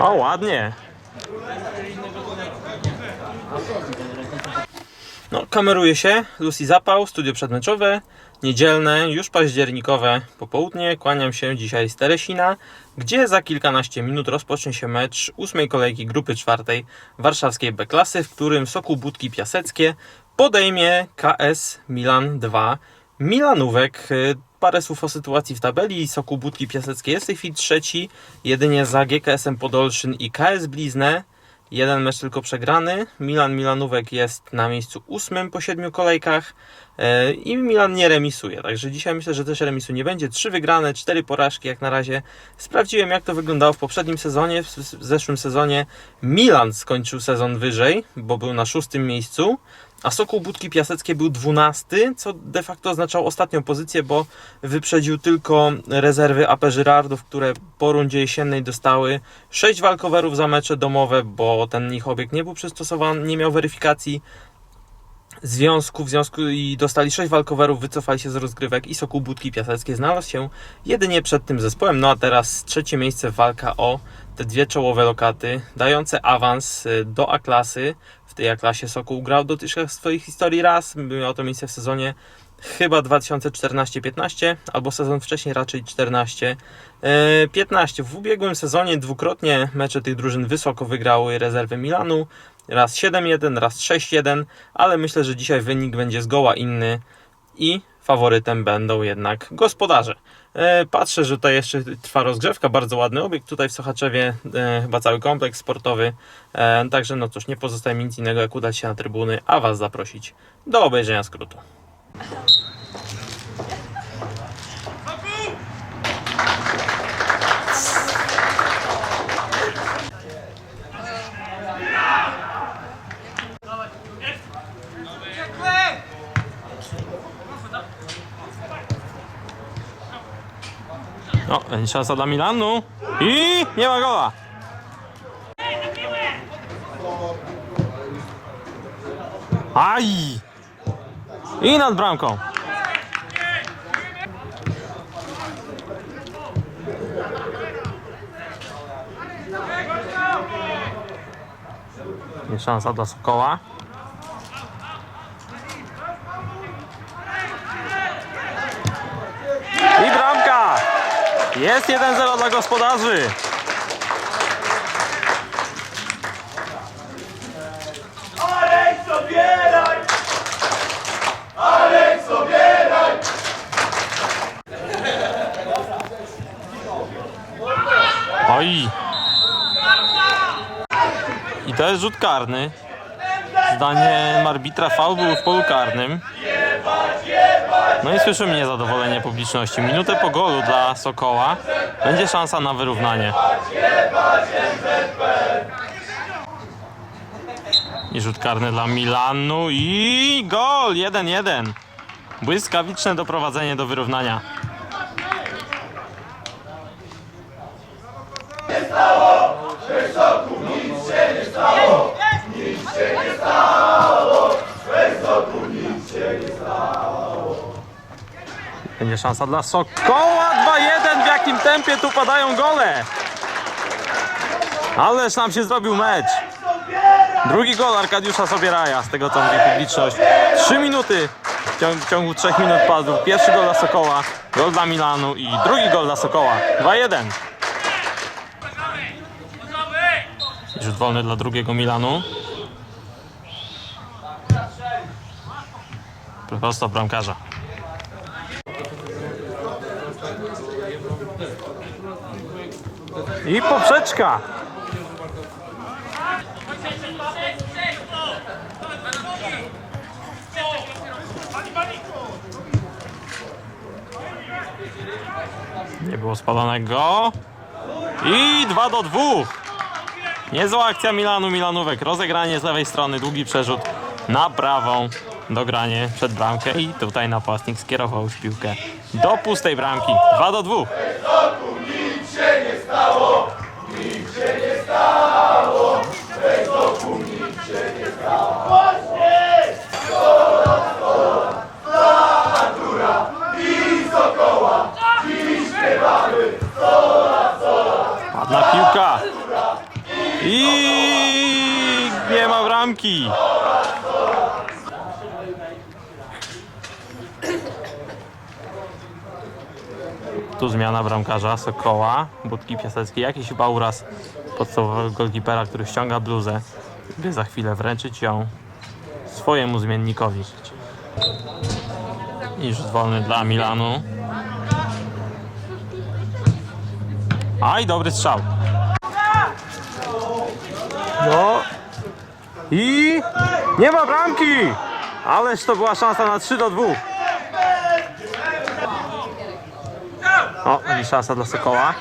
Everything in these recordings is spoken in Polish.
O, ładnie. No, kameruje się. Lucy Zapał, studio przedmeczowe, niedzielne, już październikowe popołudnie. Kłaniam się dzisiaj z Teresina, gdzie za kilkanaście minut rozpocznie się mecz ósmej kolejki grupy czwartej warszawskiej B-klasy, w którym Sokół Budki Piaseckie podejmie KS Milan 2. Milanówek, parę słów o sytuacji w tabeli. Sokół Budki Piaseckie jest w tej chwili trzeci, jedynie za GKS-em Podolszyn i KS Bliznę. Jeden mecz tylko przegrany. Milan Milanówek jest na miejscu ósmym po siedmiu kolejkach i Milan nie remisuje. Także dzisiaj myślę, że też remisu nie będzie. Trzy wygrane, cztery porażki jak na razie. Sprawdziłem jak to wyglądało w poprzednim sezonie. W zeszłym sezonie Milan skończył sezon wyżej, bo był na szóstym miejscu. A Sokół Budki Piaseckie był 12, co de facto oznaczało ostatnią pozycję, bo wyprzedził tylko rezerwy AP Żyrardów, które po rundzie jesiennej dostały 6 walkowerów za mecze domowe, bo ten ich obiekt nie był przystosowany, nie miał weryfikacji związku, w związku i dostali 6 walkowerów, wycofali się z rozgrywek i Sokół Budki Piaseckie znalazł się jedynie przed tym zespołem. No a teraz trzecie miejsce walka o te dwie czołowe lokaty, dające awans y, do A-klasy. W tej A-klasie Sokół grał dotychczas w swojej historii raz, miał to miejsce w sezonie chyba 2014-15, albo sezon wcześniej raczej 14. E, 15. W ubiegłym sezonie dwukrotnie mecze tych drużyn wysoko wygrały rezerwy Milanu. Raz 7-1, raz 6-1, ale myślę, że dzisiaj wynik będzie zgoła inny i faworytem będą jednak gospodarze. E, Patrzę, że tutaj jeszcze trwa rozgrzewka, bardzo ładny obiekt tutaj w Sochaczewie, e, chyba cały kompleks sportowy. E, Także no cóż, nie pozostaje mi nic innego jak udać się na trybuny, a Was zaprosić do obejrzenia skrótu. No, szansa dla Milanu. I nie ma gola. Aj! I nad bramką. Jest szansa dla Sokoła. I bramka! Jest 1-0 dla gospodarzy. Aleks obieraj! Aleks obieraj! Oj! I to jest rzut karny. Zdaniem arbitra faul był w polu karnym. No i słyszymy niezadowolenie publiczności. Minutę po golu dla Sokoła będzie szansa na wyrównanie. I rzut karny dla Milanu i gol 1-1. Błyskawiczne doprowadzenie do wyrównania. Będzie szansa dla Sokoła 2-1. W jakim tempie tu padają gole? Ależ nam się zrobił mecz. Drugi gol Arkadiusza Sobieraja, z tego co mówi publiczność. 3 minuty w ciągu, w ciągu 3 minut padł. Pierwszy gol dla Sokoła, gol dla Milanu i drugi gol dla Sokoła. 2-1. I Rzut wolny dla drugiego Milanu. Prosto bramkarza. I poprzeczka. Nie było spalonego. I 2 do 2. Niezła akcja Milanu, Milanówek. Rozegranie z lewej strony, długi przerzut na prawą. Dogranie przed bramkę i tutaj napastnik skierował już piłkę do pustej bramki. 2 do 2. Nic się nie stało! Nic się nie stało! Bez oku nic się nie stało! Właśnie! Szkoda, szkoda! Natura i Sokoła! Dziś śpiewamy Ładna piłka. I nie ma bramki. Tu zmiana bramkarza Sokoła, Budki Piaseckiej. Jakiś chyba uraz podstawowego golkipera, który ściąga bluzę, by za chwilę wręczyć ją swojemu zmiennikowi. I rzut wolny dla Milanu. Aj, dobry strzał. No. I nie ma bramki! Ależ to była szansa na 3 do 2. O, będzie szansa dla Sokoła.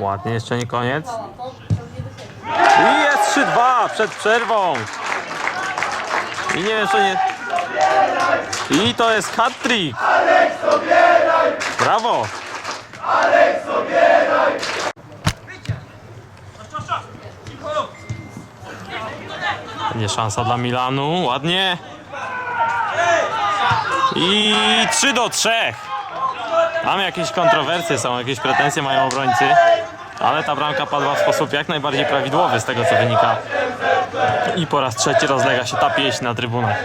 Ładnie, jeszcze nie koniec. I jest 3-2 przed przerwą. I nie wiem, czy nie... I to jest hat-trick. Brawo. Będzie szansa dla Milanu. Ładnie. I 3 do 3. Tam jakieś kontrowersje są, jakieś pretensje mają obrońcy. Ale ta bramka padła w sposób jak najbardziej prawidłowy z tego co wynika. I po raz trzeci rozlega się ta pieśń na trybunach.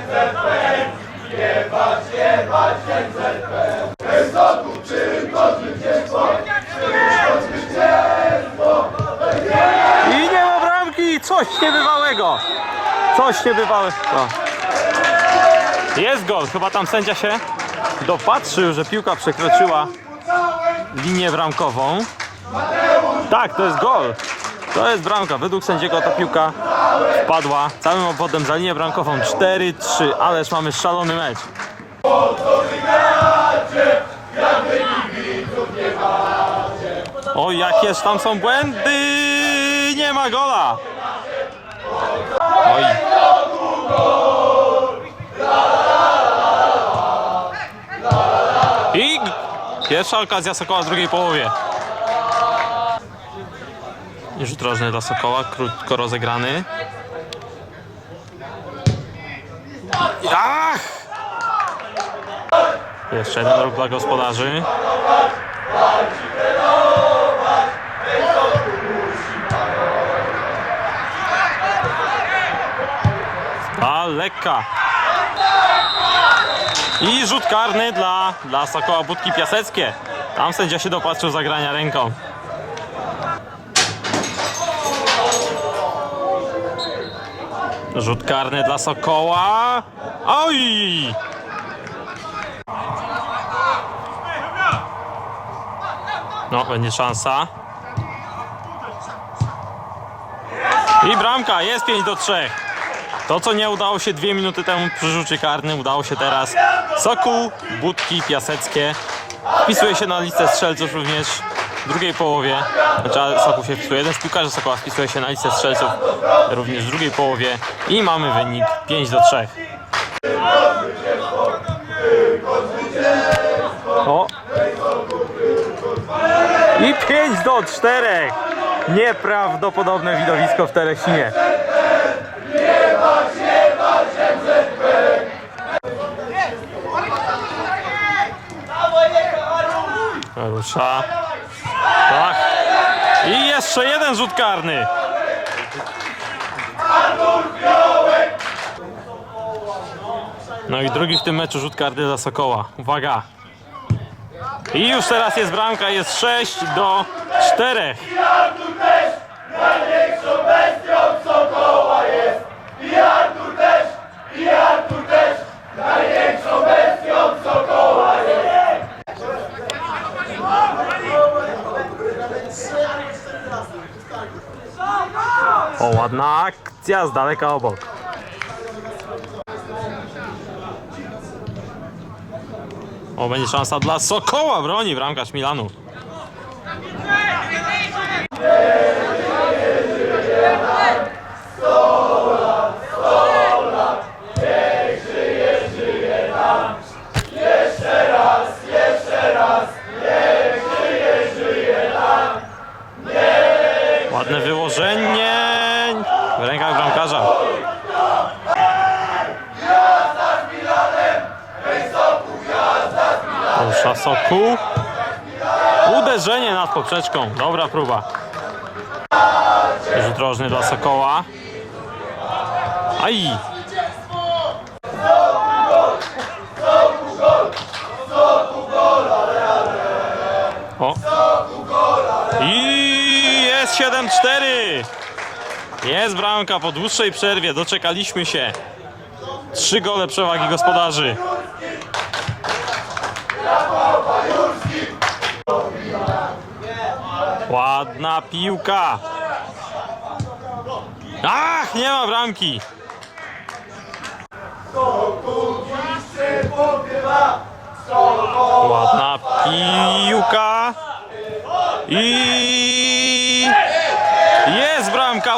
I nie ma bramki! Coś niebywałego! Coś niebywałego. Jest gol, chyba tam sędzia się dopatrzył, że piłka przekroczyła linię bramkową. Tak, to jest gol. To jest bramka. Według sędziego ta piłka wpadła całym obwodem za linię bramkową 4-3, ależ mamy szalony mecz. Oj, jakież tam są błędy! Nie ma gola! Oj. I pierwsza okazja Sokoła w drugiej połowie. Rzut rożny dla Sokoła, krótko rozegrany. Ach! Jeszcze jeden ruch dla gospodarzy. A lekka. I rzut karny dla, dla Sokoła Budki Piaseckie. Tam sędzia się dopatrzył zagrania ręką. Rzut karny dla Sokoła. Oj! No, będzie szansa. I bramka, jest 5 do 3. To, co nie udało się dwie minuty temu przy rzucie karnym, udało się teraz. Sokół, Budki, Piaseckie. Wpisuje się na listę strzelców również w drugiej połowie. Znaczy, Sokół się wpisuje. Jeden z piłkarzy Sokoła wpisuje się na listę strzelców również w drugiej połowie. I mamy wynik 5 do 3. O. I 5 do 4. Nieprawdopodobne widowisko w Rusza. Tak. I jeszcze jeden rzut karny. No i drugi w tym meczu rzut karny dla Sokoła. Uwaga. I już teraz jest bramka, jest 6 do 4. Artur też największą bestią Sokoła jest. I Artur też, i Artur też największą bestią Sokoła O, ładna akcja z daleka obok. O, będzie szansa dla Sokoła, broni bramkarz Milanu. Rękach bramkarza. Rusza Sokół. Uderzenie nad poprzeczką. Dobra próba. Rzut rożny dla Sokoła. Aj! O! I jest 7-4! Jest bramka po dłuższej przerwie. Doczekaliśmy się. Trzy gole przewagi gospodarzy. Ładna piłka. Ach, nie ma bramki. Ładna piłka. I jest bramka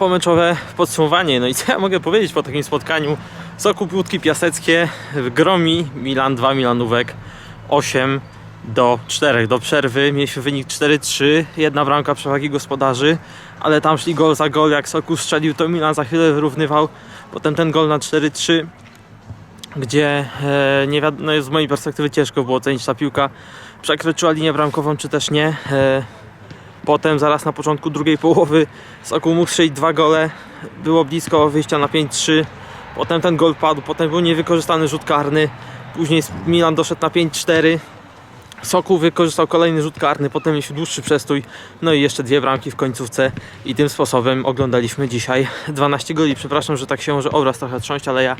pomeczowe podsumowanie. No i co ja mogę powiedzieć po takim spotkaniu? Soku Budki Piaseckie gromi Milan 2 Milanówek 8 do 4 do przerwy. Mieliśmy wynik 4-3, jedna bramka przewagi gospodarzy, ale tam szli gol za gol. Jak Soku strzelił, to Milan za chwilę wyrównywał. Potem ten gol na 4-3 gdzie e, nie wiadomo, no z mojej perspektywy ciężko było ocenić ta piłka przekroczyła linię bramkową czy też nie. E, potem zaraz na początku drugiej połowy Sokół mógł strzelić dwa gole, było blisko wyjścia na 5-3. Potem ten gol padł, potem był niewykorzystany rzut karny. Później Milan doszedł na 5-4. Sokół wykorzystał kolejny rzut karny, potem mieliśmy dłuższy przestój, no i jeszcze dwie bramki w końcówce i tym sposobem oglądaliśmy dzisiaj 12 goli. Przepraszam, że tak się może obraz trochę trząść, ale ja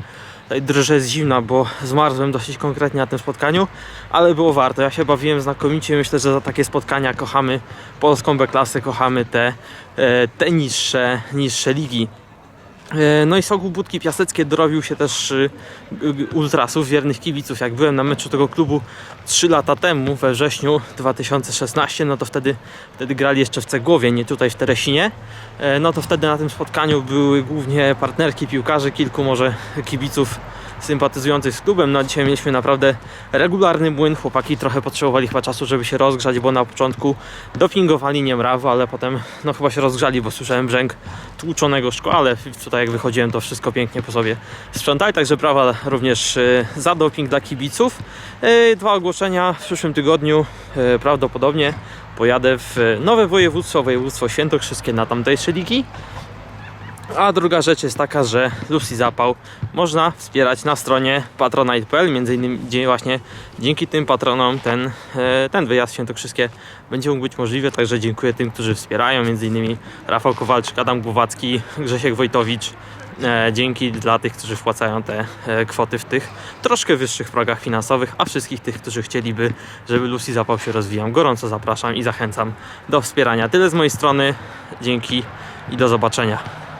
drżę z zimna, bo zmarzłem dosyć konkretnie na tym spotkaniu, ale było warto. Ja się bawiłem znakomicie, myślę, że za takie spotkania kochamy polską B-klasę, kochamy te, e, te niższe, niższe ligi. E, No i Sokół Budki Piaseckie dorobił się też y, y, ultrasów, wiernych kibiców. Jak byłem na meczu tego klubu 3 lata temu, we wrześniu 2016, no to wtedy, wtedy grali jeszcze w Cegłowie, nie tutaj w Teresinie. E, No to wtedy na tym spotkaniu były głównie partnerki piłkarzy, kilku może kibiców sympatyzujących z klubem. No dzisiaj mieliśmy naprawdę regularny młyn. Chłopaki trochę potrzebowali chyba czasu, żeby się rozgrzać, bo na początku dopingowali niemrawo, ale potem no chyba się rozgrzali, bo słyszałem brzęk tłuczonego szkła, ale tutaj jak wychodziłem to wszystko pięknie po sobie sprzątali, także brawa również e, za doping dla kibiców. E, Dwa ogłoszenia w przyszłym tygodniu e, prawdopodobnie pojadę w nowe województwo, województwo świętokrzyskie na tamtejsze ligi. A druga rzecz jest taka, że Lucy Zapał można wspierać na stronie patronite.pl, między innymi właśnie dzięki tym patronom ten, e, ten wyjazd świętokrzyskie będzie mógł być możliwy, także dziękuję tym, którzy wspierają, między innymi Rafał Kowalczyk, Adam Głowacki, Grzesiek Wojtowicz. E, Dzięki dla tych, którzy wpłacają te e, kwoty w tych troszkę wyższych progach finansowych, a wszystkich tych, którzy chcieliby, żeby Lucy Zapał się rozwijał, gorąco zapraszam i zachęcam do wspierania. Tyle z mojej strony. Dzięki i do zobaczenia.